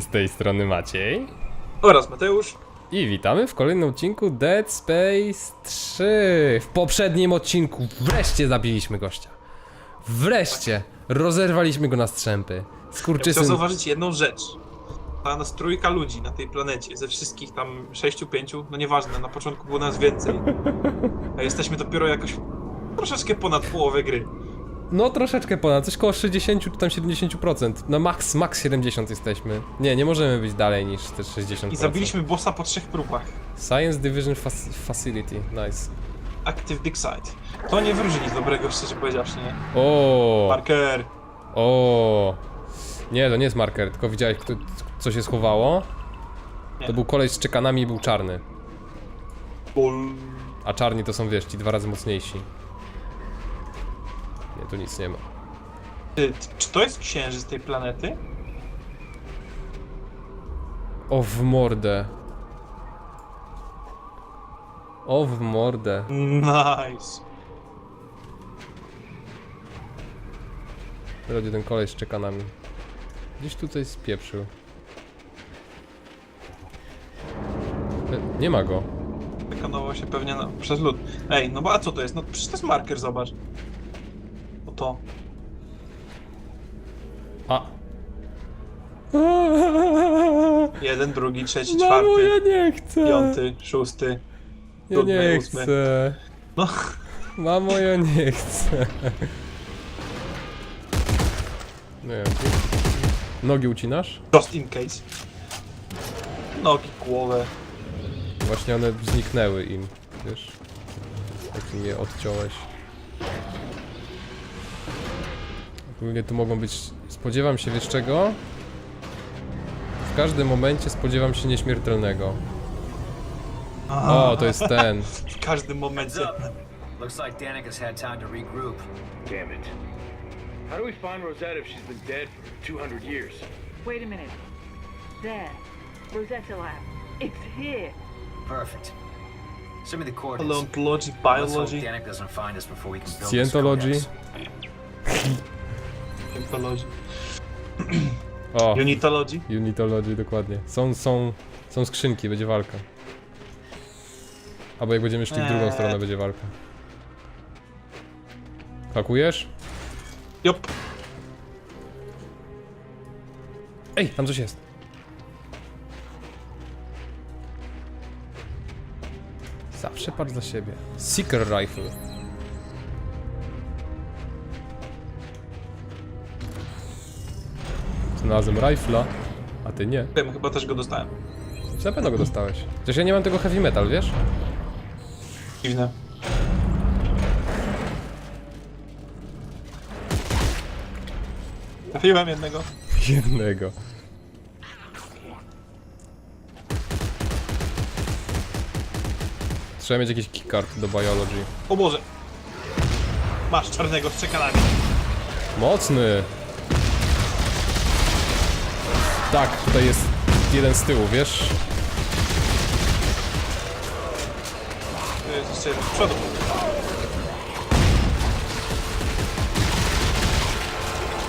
Z tej strony Maciej. Oraz Mateusz. I witamy w kolejnym odcinku Dead Space 3. W poprzednim odcinku wreszcie zabiliśmy gościa. Wreszcie rozerwaliśmy go na strzępy. Ja zauważyć jedną rzecz. Ta nas trójka ludzi na tej planecie, ze wszystkich tam sześciu, pięciu, no nieważne, na początku było nas więcej. A jesteśmy dopiero jakoś troszeczkę ponad połowę gry. No troszeczkę ponad, coś koło 60 czy tam 70%. Na max, max 70 jesteśmy. Nie, nie możemy być dalej niż te 60%. I zabiliśmy bossa po trzech próbach. Science Division Fac- Facility, nice. Active Dig Site. To nie wróży nic dobrego, szczerze powiedziawszy, nie? O, Marker. o. Nie, to nie jest marker, tylko widziałeś, kto, co się schowało? Nie. To był koleś z czekanami i był czarny. Bol. A czarni to są, wiesz, ci dwa razy mocniejsi. Tu nic nie ma. Ty, czy to jest księżyc tej planety? O, w mordę. O, w mordę. Nice. Będzie ten koleś z czekanami. Gdzieś tutaj spieprzył. E, Nie ma go. Wykanował się pewnie na, przez lód. Ej, no bo a co to jest? No przecież to jest marker, zobacz. To. A! Jeden, drugi, trzeci, Mamo, czwarty, ja nie chcę! piąty, szósty. Ja siódmy, nie ósmy. chcę. No, Mamo, ja nie chcę. Nie. Nogi ucinasz? just in case. Nogi, głowę. Właśnie one zniknęły im, wiesz? Jak im je odciąłeś. Ogólnie tu mogą być... Spodziewam się, wiesz czego? W każdym momencie spodziewam się nieśmiertelnego. O, to jest ten. W każdym momencie. Looks like Danik has had time to regroup. Damn it. How do we find Rosetta if she's been dead for 200 years? Wait a minute. There. Rosetta Lab. It's here. Perfect. Send me the coordinates. Paleontology, Let's hope biology, Danik doesn't find us before we can build this Scientology. Unitology. O, Unitology. Unitology, dokładnie. Są, są, są skrzynki, będzie walka. Albo jak będziemy szli w drugą Eee. stronę, będzie walka. Hakujesz? Jop. Ej, tam coś jest. Zawsze patrz za siebie. Seeker Rifle. Znalazłem rifla, a ty nie. Wiem, chyba też go dostałem. Na pewno go dostałeś. Chociaż ja nie mam tego heavy metal, wiesz? Dziwne. Trafiłem jednego. Jednego. Trzeba mieć jakiś keycard do biology. O Boże. Masz czarnego z czekanami. Mocny! Tak, tutaj jest jeden z tyłu, wiesz? Tu jest jeszcze jeden z przodu.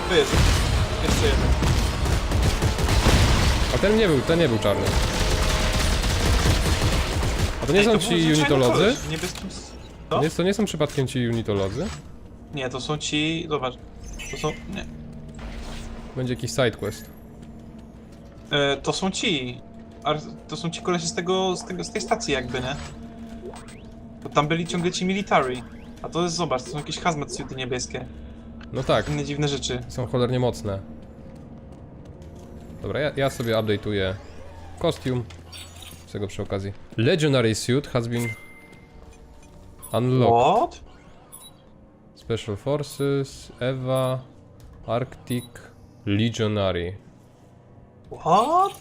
Tu jest. Jeszcze jeden. A ten nie był, ten nie był czarny. A to nie Ej, są to ci zwyczajny unitolodzy? koleś w niebieskim... s- To nie, to nie są przypadkiem ci unitolodzy? Nie, to są ci... Zobacz. To są... Nie. Będzie jakiś sidequest. E, to są ci. Ar- To są ci kolesie z tego, z tego, z tej stacji jakby, nie? Bo tam byli ciągle ci military. A to jest, zobacz, to są jakieś hazmat suity niebieskie. No tak, Inne dziwne rzeczy. są cholernie mocne. Dobra, ja, ja sobie update'uję kostium. Z tego przy okazji. Legendary suit has been unlocked. What? Special Forces, Eva, Arctic, Legionary. What?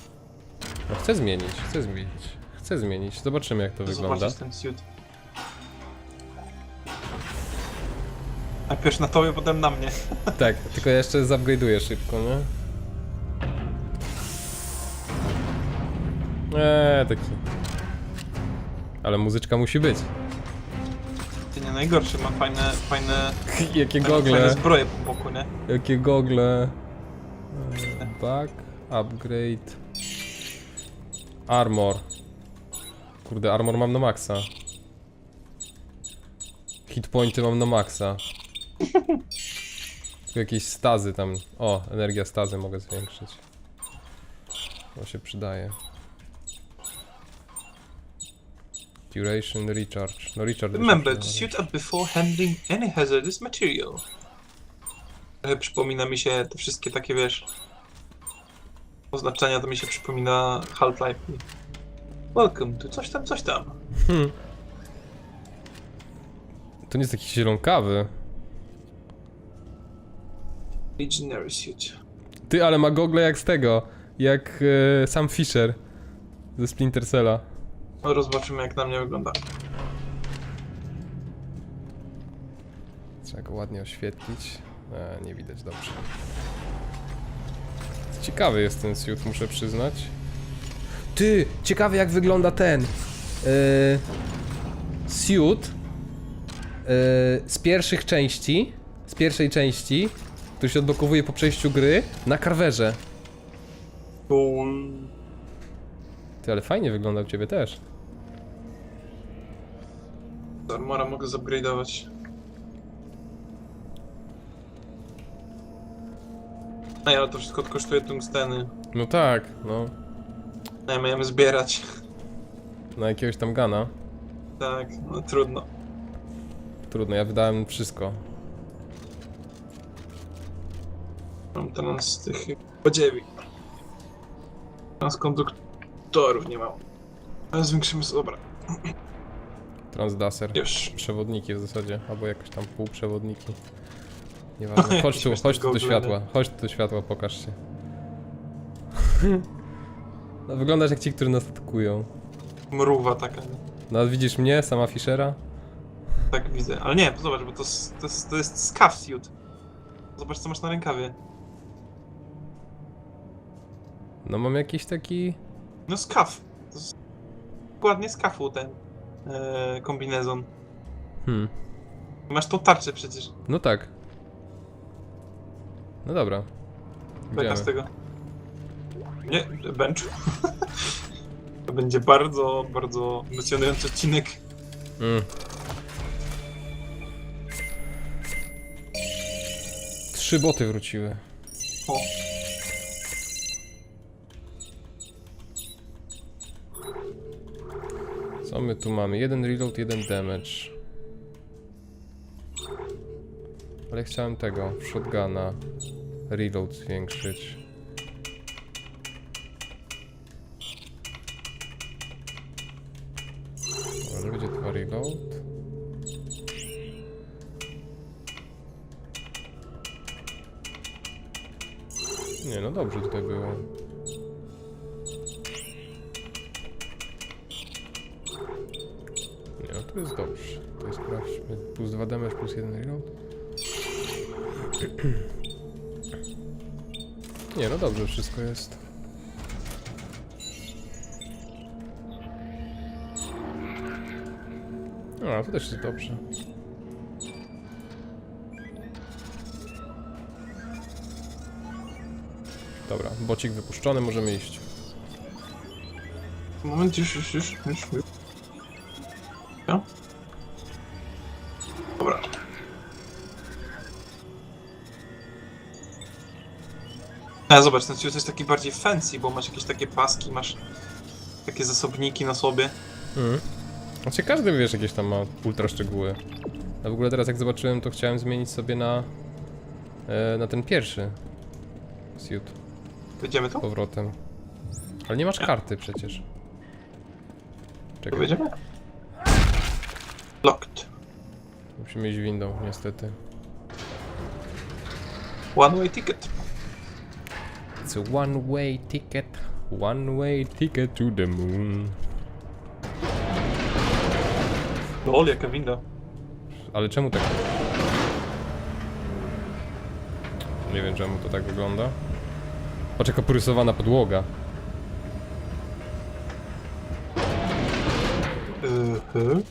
No chcę zmienić, chcę zmienić. Chcę zmienić. Zobaczymy jak to wygląda. Zobaczysz ten suit. Najpierw na tobie, potem na mnie. Tak, tylko ja jeszcze zupgrade'uję szybko, nie? Eee, taki... Ale muzyczka musi być. Ty nie najgorszy, ma fajne, fajne, Jakie fajne gogle, zbroje po boku, nie? jakie gogle. Eee, Back, Upgrade. Armor. Kurde, armor mam na maksa. Hitpointy mam na maksa. Tu jakieś stazy tam. O, energia stazy mogę zwiększyć. To się przydaje. Duration, recharge. No recharge. Remember to suit up before handling any hazardous material. Trochę przypomina mi się te wszystkie takie, wiesz... Oznaczenia to mi się przypomina Half-Life. Welcome to coś tam, coś tam. Hmm. To nie jest jakiś zielonkawy. Legionary suit. Ty, ale ma gogle jak z tego. Jak e, sam Fisher. Ze Splinter Cella. No, zobaczymy jak na mnie wygląda. Trzeba go ładnie oświetlić. E, nie widać dobrze. Ciekawy jest ten suit, muszę przyznać. Ty, ciekawy jak wygląda ten. Yy, suit. Yy, z pierwszych części. Z pierwszej części. Który się odblokowuje po przejściu gry. Na karwerze. Cool. Ty, ale fajnie wygląda u ciebie też. Armora mogę zupgrade'ować. Ej, ale to wszystko kosztuje tungsteny. No tak, no. Nie, miałem zbierać. Na jakiegoś tam gana. Tak, no trudno. Trudno, ja wydałem wszystko. Mam teraz tych podziewi. Teraz konduktorów nie mam. Ale zwiększymy sobie, dobra, Transdacer. już. Przewodniki w zasadzie, albo jakoś tam półprzewodniki. Nieważne. Chodź tu, chodź tu do światła. Chodź tu do światła, pokaż się. No, wyglądasz jak ci, którzy nas atakują. Mruwa taka? No, widzisz mnie, sama Fischera? tak widzę. Ale nie, zobacz, bo to, s- to, jest, to jest scav suit. Zobacz co masz na rękawie. No, mam jakiś taki... No scav. To jest dokładnie skafu ten e, kombinezon. Hmm. Masz tą tarczę przecież. No tak. No dobra. Beka z Idziemy. tego. Nie, bench. to będzie bardzo, bardzo emocjonujący odcinek. Mm. Trzy boty wróciły. O. Co my tu mamy? Jeden reload, jeden damage. Ale chciałem tego, shotguna. Reload zwiększyć. Może będzie reload? Nie, no dobrze tutaj było. Nie, no to jest dobrze. To jest sprawdźmy. Plus 2 damage, plus 1 reload. Nie, no dobrze, wszystko jest. A, to też jest dobrze. Dobra, bocik wypuszczony, możemy iść. Moment, już, już, już, już. już. Zobacz, ten ciuch jest taki bardziej fancy, bo masz jakieś takie paski, masz takie zasobniki na sobie. Mhm. Znaczy każdy wiesz jakieś tam ma ultra szczegóły. A w ogóle teraz jak zobaczyłem to chciałem zmienić sobie na e, na ten pierwszy suit Będziemy z tu? powrotem. Ale nie masz karty przecież. Czekaj, Będziemy? Locked. musimy iść windą niestety. One way ticket. It's a one way ticket, one way ticket to the moon. Lol, jaka winda. Ale czemu tak? Nie wiem czemu to tak wygląda. Patrz jaka porysowana podłoga. Yy,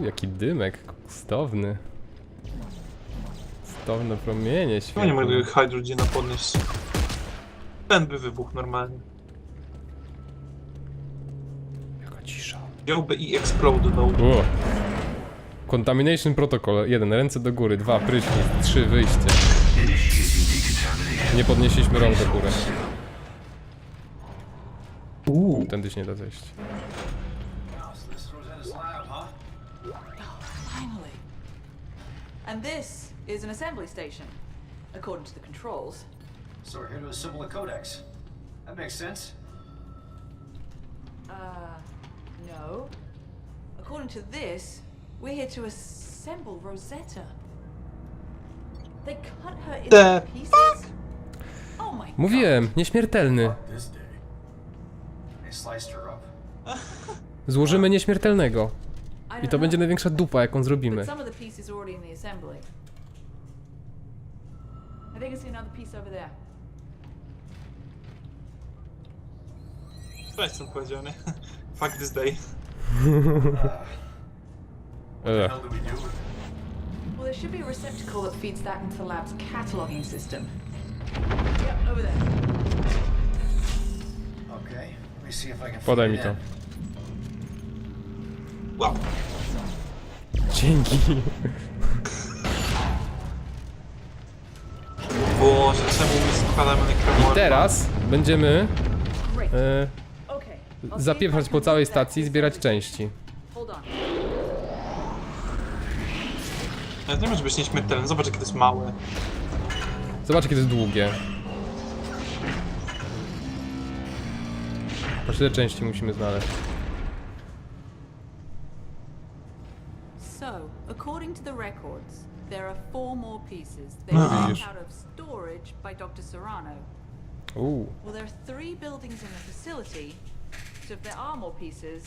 U, jaki dymek stowny. Stowne promienie no nie świetne. mogę hydrogena podnieść. Ten by wybuchł normalnie. Jaka cisza. Wziąłby i explodował. O. Contamination Protocol. 1. Ręce do góry. 2. Prysznic. 3. Wyjście. Nie podnieśliśmy rąk do góry. Uuu. Tędy się nie da zejść. And this is an assembly station, according to the controls. So we're here to assemble a codex. That makes sense. Uh, no. According to this, we're here to assemble Rosetta. They cut her into The pieces? Oh my Mówiłem, nieśmiertelny. This day. They sliced her up. Złożymy nieśmiertelnego. I don't to będzie know, największa dupa, jaką zrobimy. But some of the pieces are already in the assembly. I think I see another piece over there. Ten powiedziane. Fuck this day. Well, there should be a receptacle that feeds that into the lab's cataloging system. Yep, over there. Okay, let me see if I can Podaj fit mi it to. in. Wow. Dzięki. Boże, czemu my składamy nekromorfa? Teraz będziemy Great. e, zapieprzać po całej stacji i to zbierać części. station. Hold on. Ale nie może być nieśmiertelny, zobacz jakie to jest małe. Zobacz, jakie to jest długie. Patrz, ile części musimy znaleźć. So, according to the records, there are four more pieces. They were Widzisz. taken out of storage by Dr. Serrano. Uuu. Well, there are three buildings in the facility, so if there are more pieces,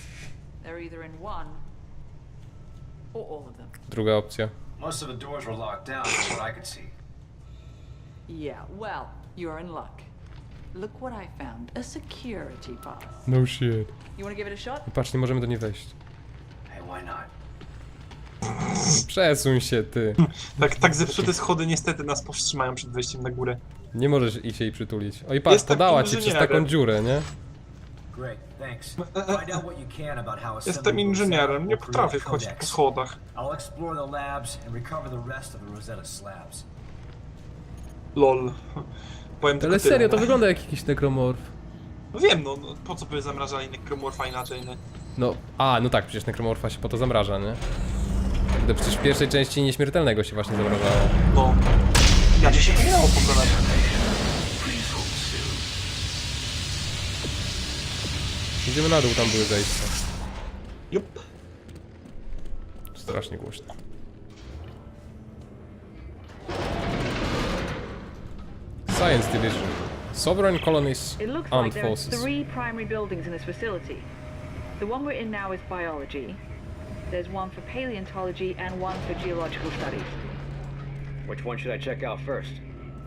they're either in one or all of them. Druga opcja. Most of the doors were locked down, from what I could see. Yeah, well, you're in luck. Look what I found a security pass. No shit. You want to give it a shot? Patrz, nie możemy do niej wejść. Hey, why not? Przesuń się, ty. Tak, tak zepsute schody niestety nas powstrzymają przed wejściem na górę. Nie możesz i się jej przytulić. Oj, patrz, Jest takim podała ci przez taką dziurę, nie? Great, thanks. Find out what you can about how Jestem inżynierem, nie potrafię wchodzić po schodach. I'll explore the labs and recover the rest of the Rosetta slabs. Lol. Powiem Ale tylko serio, to nie? wygląda jak jakiś nekromorf. No wiem, no, no po co by zamrażali nekromorfa inaczej, nie? No, a, no tak, przecież nekromorfa się po to zamraża, nie? To przecież w pierwszej części nieśmiertelnego się właśnie zamrażało. No. Ja ci się to Idziemy na dół, tam były zejścia. Jup. Strasznie głośno. Science Division. Sovereign Colonies It looks Armed like there are Forces. three primary buildings in this facility. The one we're in now is biology. There's one for paleontology and one for geological studies. Which one should I check out first?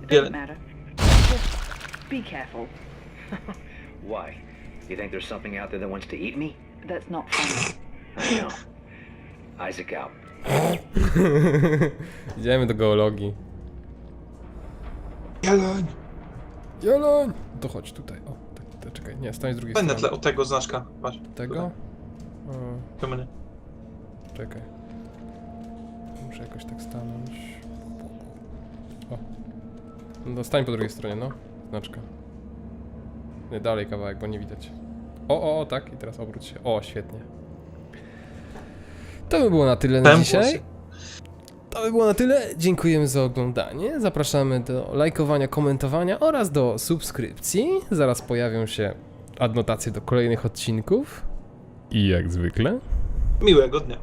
It doesn't matter. Just be careful. Why? You think there's something out there that wants to eat me? That's not funny. I know. Isaac out. Idziemy do geologii. Jeleń. Jeleń! To chodź tutaj. O, tak, tak, czekaj, nie, stań z drugiej Będę tle strony. o tego znaczka. Patrz. Tego? O, To mnie. czekaj. Muszę jakoś tak stanąć. O. No, stań po drugiej stronie, no. Znaczka. Nie, dalej kawałek, bo nie widać. O, o, o, tak, i teraz obróć się. O, świetnie. To by było na tyle na dzisiaj. To by było na tyle. Dziękujemy za oglądanie. Zapraszamy do lajkowania, komentowania oraz do subskrypcji. Zaraz pojawią się adnotacje do kolejnych odcinków. I jak zwykle. Miłego dnia.